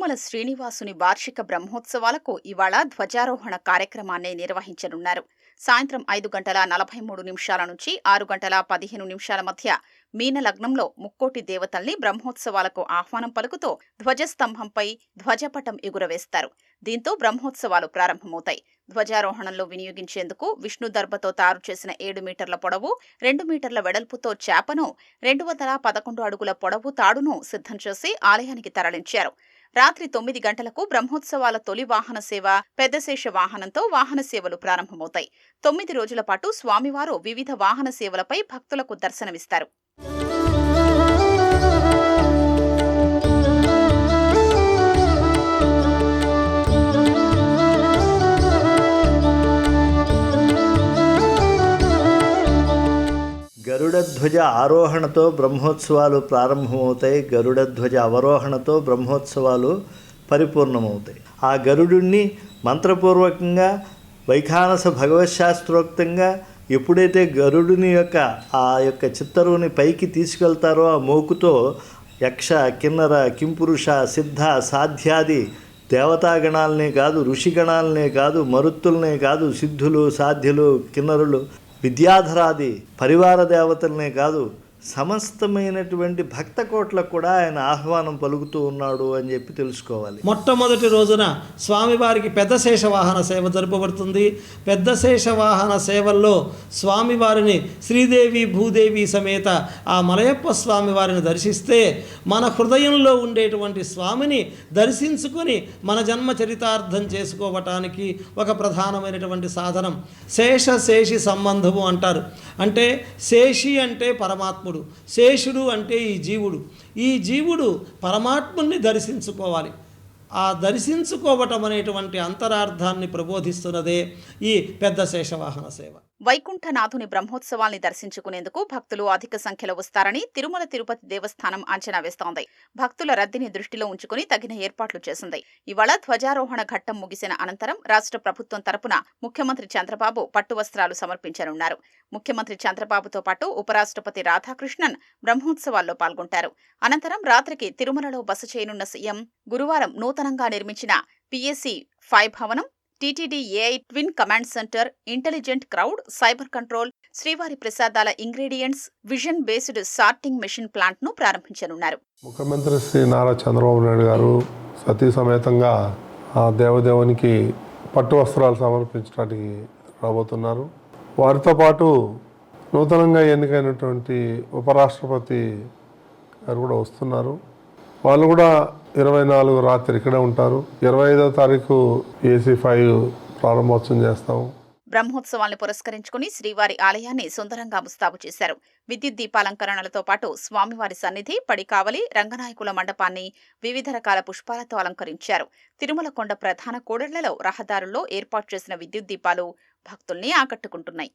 తిరుమల శ్రీనివాసుని వార్షిక బ్రహ్మోత్సవాలకు ఇవాళ ధ్వజారోహణ కార్యక్రమాన్ని నిర్వహించనున్నారు. సాయంత్రం ఐదు గంటల నలభై మూడు నిమిషాల నుంచి ఆరు గంటల పదిహేను నిమిషాల మధ్య మీన లగ్నంలో ముక్కోటి దేవతల్ని బ్రహ్మోత్సవాలకు ఆహ్వానం పలుకుతూ ధ్వజస్తంభంపై ధ్వజపటం ఎగురవేస్తారు. దీంతో బ్రహ్మోత్సవాలు ప్రారంభమవుతాయి. ధ్వజారోహణంలో వినియోగించేందుకు విష్ణు దర్భతో తయారు చేసిన ఏడు మీటర్ల పొడవు రెండు మీటర్ల వెడల్పుతో చేపను రెండు వందల పదకొండు అడుగుల పొడవు తాడును సిద్ధం చేసి ఆలయానికి తరలించారు. రాత్రి తొమ్మిది గంటలకు బ్రహ్మోత్సవాల తొలి వాహన సేవ పెద్దశేష వాహనంతో వాహన సేవలు ప్రారంభమవుతాయి. తొమ్మిది రోజుల పాటు స్వామివారు వివిధ వాహన సేవలపై భక్తులకు దర్శనమిస్తారు. గరుడధ్వజ ఆరోహణతో బ్రహ్మోత్సవాలు ప్రారంభమవుతాయి. గరుడధ్వజ అవరోహణతో బ్రహ్మోత్సవాలు పరిపూర్ణమవుతాయి. ఆ గరుడుణ్ణి మంత్రపూర్వకంగా వైఖానస భగవశాస్త్రోక్తంగా ఎప్పుడైతే గరుడుని యొక్క ఆ యొక్క చిత్తరువుని పైకి తీసుకెళ్తారో ఆ మోకుతో యక్ష కిన్నర కింపురుష సిద్ధ సాధ్యాది దేవతాగణాలనే కాదు ఋషిగణాలనే కాదు మరుత్తులనే కాదు సిద్ధులు సాధ్యులు కిన్నరులు విద్యాధరాది పరివార దేవతలనే కాదు సమస్తమైనటువంటి భక్త కోట్లకు కూడా ఆయన ఆహ్వానం పలుకుతూ ఉన్నాడు అని చెప్పి తెలుసుకోవాలి. మొట్టమొదటి రోజున స్వామివారికి పెద్ద శేషవాహన సేవ జరపబడుతుంది. పెద్ద శేషవాహన సేవల్లో స్వామివారిని శ్రీదేవి భూదేవి సమేత ఆ మలయప్ప స్వామివారిని దర్శిస్తే మన హృదయంలో ఉండేటువంటి స్వామిని దర్శించుకొని మన జన్మ చరితార్థం చేసుకోవటానికి ఒక ప్రధానమైనటువంటి సాధనం. శేష శేషి సంబంధము అంటారు. అంటే శేషి అంటే పరమాత్ముడు. శేషుడు అంటే ఈ జీవుడు. ఈ జీవుడు పరమాత్ముని దర్శించుకోవాలి. ఆ దర్శించుకోవటం అనేటువంటి అంతరార్థాన్ని ప్రబోధిస్తున్నదే ఈ పెద్ద శేషవాహన సేవ. వైకుంఠనాథుని బ్రహ్మోత్సవాల్ని దర్శించుకునేందుకు భక్తులు అధిక సంఖ్యలో వస్తారని తిరుమల తిరుపతి దేవస్థానం అంచనా వేస్తోంది. భక్తుల రద్దీని దృష్టిలో ఉంచుకుని తగిన ఏర్పాట్లు చేసింది. ఇవాళ ధ్వజారోహణ ఘట్టం ముగిసిన అనంతరం రాష్ట్ర ప్రభుత్వం తరపున ముఖ్యమంత్రి చంద్రబాబు పట్టు వస్త్రాలు సమర్పించనున్నారు. ముఖ్యమంత్రి చంద్రబాబుతో పాటు ఉపరాష్ట్రపతి రాధాకృష్ణన్ బ్రహ్మోత్సవాల్లో పాల్గొంటారు. అనంతరం రాత్రికి తిరుమలలో బస చేయనున్న సీఎం గురువారం నూతనంగా నిర్మించిన పిఎస్సి ఫైవ్ భవనం TTD AI twin command centre intelligent crowd cyber control శ్రీవారి ప్రసాదాల ingredients vision based sorting machine ప్లాంట్ను ప్రారంభించనున్నారు. ముఖ్యమంత్రి శ్రీ నారా చంద్రబాబు నాయుడు గారు సతీ సమేతంగా ఆ దేవదేవునికి పట్టు వస్త్రాలు సమర్పించడానికి రాబోతున్నారు. వారితో పాటు నూతనంగా ఎన్నికైనటువంటి ఉపరాష్ట్రపతి గారు కూడా వస్తున్నారు. వాళ్ళు కూడా ఇరవై నాలుగు రాత్రి ఇక్కడే ఉంటారు. ఇరవై ఐదో తారీఖు ఏసీ ఫైవ్ ప్రారంభోత్సవం చేస్తాము బ్రహ్మోత్సవాల్ని పురస్కరించుకుని శ్రీవారి ఆలయాన్ని సుందరంగా ముస్తాబు చేశారు. విద్యుత్ దీపాలంకరణలతో పాటు స్వామివారి సన్నిధి పడికావలి రంగనాయకుల మండపాన్ని వివిధ రకాల పుష్పాలతో అలంకరించారు. తిరుమల కొండ ప్రధాన కూడళ్ళలో రహదారుల్లో ఏర్పాటు చేసిన విద్యుత్ దీపాలు భక్తుల్ని ఆకట్టుకుంటున్నాయి.